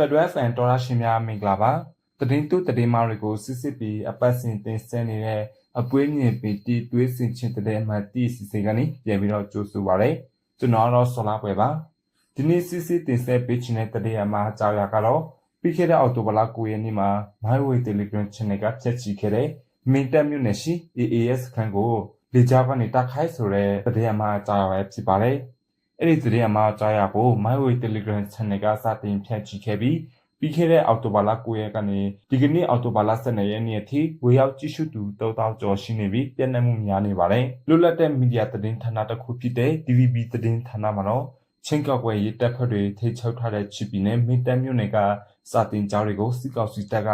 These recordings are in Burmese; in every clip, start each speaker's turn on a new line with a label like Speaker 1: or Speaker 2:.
Speaker 1: Federal Fan တော်ရရှင်များမင်္ဂလာပါသတင်းတူသတင်းမားတွေကိုစစ်စစ်ပြီးအပတ်စဉ်တင်ဆက်နေတဲ့အပွေးမြင်ပီတီတွေးစင်ချင်းတဲ့အမှတ်တီစီစဉ်ကနေပြန်ပြီးတော့ကြိုးဆိုပါရစေကျွန်တော်တော့ဆောလာပွဲပါဒီနေ့စစ်စစ်တင်ဆက်ပေးချင်တဲ့တရားမှာအကြောင်းအရာကတော့ပြီးခဲ့တဲ့အောက်တိုဘာလ9ရက်နေ့မှာ MyWay Telegram Channel ကဖြတ်ချီခဲ့တဲ့မင်းတပ်မြို့နယ်ရှိ AAS ခန်းကိုလေကြောင်းကနေတိုက်ခိုက်ဆိုတဲ့တရားမှာအကြောင်းအရာဖြစ်ပါတယ် အဲ့ဒီသတင်းအမှားကြားရဖို့ MyWay Telegram Channel ကစတင်ဖြန့်ချိခဲ့ပြီးပြီးခဲ့တဲ့အောက်တိုဘာလ9ရက်ကနေဒီကနေ့အောက်တိုဘာလ12ရက်နေ့အထိဝေရောက်ကြည့်ရှုသူ3000ကျော်ရှိနေပြီးပြည့်နှက်မှုများနေပါတယ်။လွတ်လပ်တဲ့မီဒီယာသတင်းဌာနတစ်ခုဖြစ်တဲ့ DVB သတင်းဌာနမှာတော့ ချင်းကောက်ွယ်ရေးတပ်ဖွဲ့တွေထိချုပ်ထားတဲ့ချစ်ပီနဲ့မင်းတပ်မြို့နယ်ကစာတင်ကြောင်းတွေကိုစစ်ကောင်စီတပ်က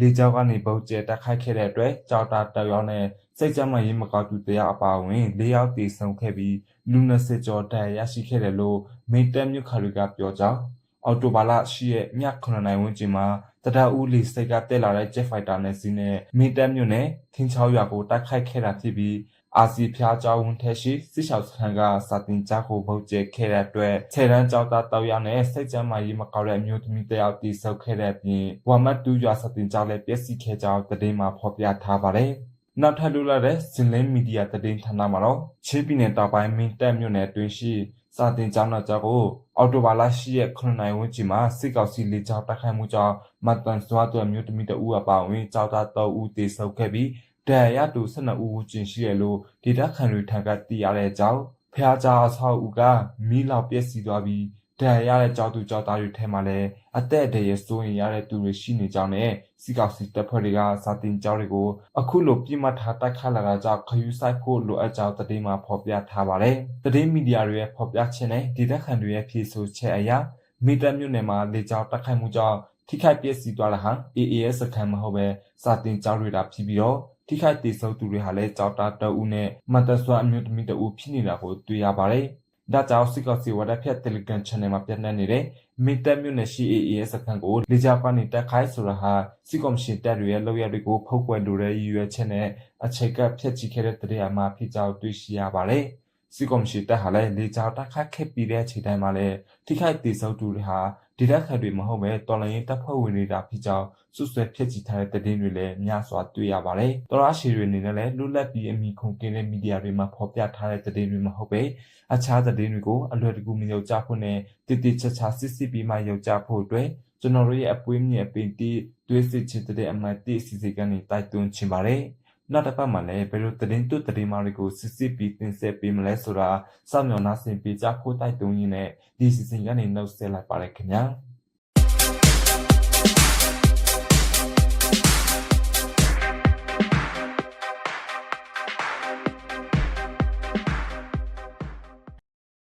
Speaker 1: လေကြောင်းကနေပုံကျဲတိုက်ခိုက်ခဲ့တဲ့အတွက်ကြောက်တာတောက်ရောက်နဲ့စိတ်ကြမ်းမှရေးမကောက်သူတရားအပါအဝင်၄ယောက်တေဆုံးခဲ့ပြီးလူ20ကျော်တန်ရရှိခဲ့တယ်လို့မင်းတပ်မြို့ခါတွေကပြောကြောင်းအော်တိုဘာလရှိရဲ့မြ9နိုင်ဝန်းကျင်မှာတဒအူးလီစိတ်ကတက်လာတဲ့ Jet Fighter နဲ့စီးနဲ့မင်းတပ်မြို့နယ်ထင်းချောင်းရွာကိုတိုက်ခိုက်ခဲ့တာဖြစ်ပြီး အာစီဖျားကျောင်းဝန်ထက်ရှိစစ်ရှောက်စခန်းကစာတင်ကြားကိုပုတ်ကျဲခဲ့တဲ့အတွက်ခြေရန်ကျောင်းသားတောက်ရနဲ့စိတ်ကြမ်းမာရေးမကောက်တဲ့အမျိုးသမီးတယောက်တိဆုတ်ခဲ့တဲ့အပြင်ဝါမတ်တူရွာစာတင်ကျောင်းလည်းပျက်စီးခဲ့ကြောင်းသတင်းမှာဖော်ပြထားပါတယ်။နောက်ထပ်လွတ်လာတဲ့စင်လင်းမီဒီယာသတင်းဌာနမှာတော့ချင်းပြည်နယ်တောင်ပိုင်းမင်းတပ်မြို့နယ်အတွင်းရှိစာတင်ကျောင်းတော်ကြောင့်ကိုအော်တိုဘာလရှိရဲ့9နိုင်ဝန်းကျင်မှာစစ်ကောင်စီလေကြောင်းတိုက်ခိုက်မှုကြောင့်မတ်တန်စွာတို့မျိုးသမီးတဦးအပါအဝင်ကြောက်သား3ဦးတေဆုံးခဲ့ပြီး ဒဏ်ရာရသူ12ဦးကျင်ရှိရလို့ဒေတာခန်တွေထံကသိရတဲ့အကြောင်းဖះကြားအဆောက်အဦးကမီးလောင်ပျက်စီးသွားပြီးဒဏ်ရာရတဲ့ကြောက်သူကြောက်သားတွေထဲမှာလည်းအသက်အတရစိုးရင်ရတဲ့သူတွေရှိနေကြောင်းနဲ့စီကောက်စီတပ်ဖွဲ့တွေကစာတင်ကြောင်းတွေကိုအခုလိုပြစ်မှတ်ထားတိုက်ခတ်လာတာကြောင့်ခယူးဆိုင်ဖို့လိုအပ်ကြောင်းသတင်းမှာဖော်ပြထားပါတယ်။သတင်းမီဒီယာတွေရဲ့ဖော်ပြချက်နဲ့ဒေတာခန်တွေရဲ့ဖြေဆိုချက်အရမီတာမြို့နယ်မှာလေကြောင်းတိုက်ခိုက်မှုကြောင့် ထိခိုက်ပျက်စီးသွားတာဟာ AAS စခန်းမဟုတ်ပဲစာတင်ကြောင်းတွေတာဖြစ်ပြီးတော့ထိခိုက်ဒေဆုံးသူတွေဟာလည်းကြောက်တာတအုပ်နဲ့မတ်တဆွာအမျိုးသမီးတအုပ်ဖြစ်နေတာကိုတွေ့ရပါတယ်။ဒါကြောင့်စစ်ကောင်စီဝါဒဖြတ် Telegram Channel မှာပြန့်နှံ့နေတဲ့မင်းတပ်မြို့နယ်ရှိ AA စခန်းကိုလေကြောင်းကနေတက်ခိုင်းဆိုတာဟာစစ်ကောင်စီတပ်တွေရဲ့လုပ်ရတွေကိုဖုတ်ကွယ်လိုတဲ့ရည်ရွယ်ချက်နဲ့အခြေကပ်ဖျက်ချခဲ့တဲ့တရားမှာဖြစ်ကြောင်းတွေ့ရှိရပါတယ်။ စစ်ကောင်စီတပ်ဟာလည်းလေကြောင်းတက်ခတ်ခဲ့ပြီးတဲ့အချိန်တိုင်းမှာလည်းထိခိုက်ဒေဆုံးသူတွေဟာဒေသခံတွေမဟုတ်ပဲတော်လိုင်းတပ်ဖွဲ့ဝင်တွေတာဖြစ်ကြောင်းစွဆွဲဖျက်ချထားတဲ့သတင်းတွေလည်းများစွာတွေ့ရပါတယ်။တော်ရရှိတွေအနေနဲ့လည်းလွတ်လပ်ပြီးအမိခုန်ကင်းတဲ့မီဒီယာတွေမှာဖော်ပြထားတဲ့သတင်းတွေမဟုတ်ပဲအခြားသတင်းတွေကိုအလွယ်တကူမယုံကြဖို့နဲ့တည်တည်ချာချာစစ်စစ်ပြီးမှယုံကြဖို့အတွက်ကျွန်တော်တို့ရဲ့အပွေးမြင့်အပင်တီးတွေးစစ်ချင်တဲ့အမှတ်တိအစီအစဉ်ကနေတိုက်တွန်းချင်ပါတယ်။ နောက်တစ်ပတ်မှာလည်းဘယ်လိုသတင်းတုသတင်းမာတွေကိုစစ်စစ်ပြီးတင်ဆက်ပေးမလဲဆိုတာစောင့်မျှော်နှာစင်ပေးကြဖို့တိုက်တွန်းရင်းနဲ့ဒီစီစဉ်ကနေနှုတ်ဆက်လိုက်ပါရခင်ဗျာ။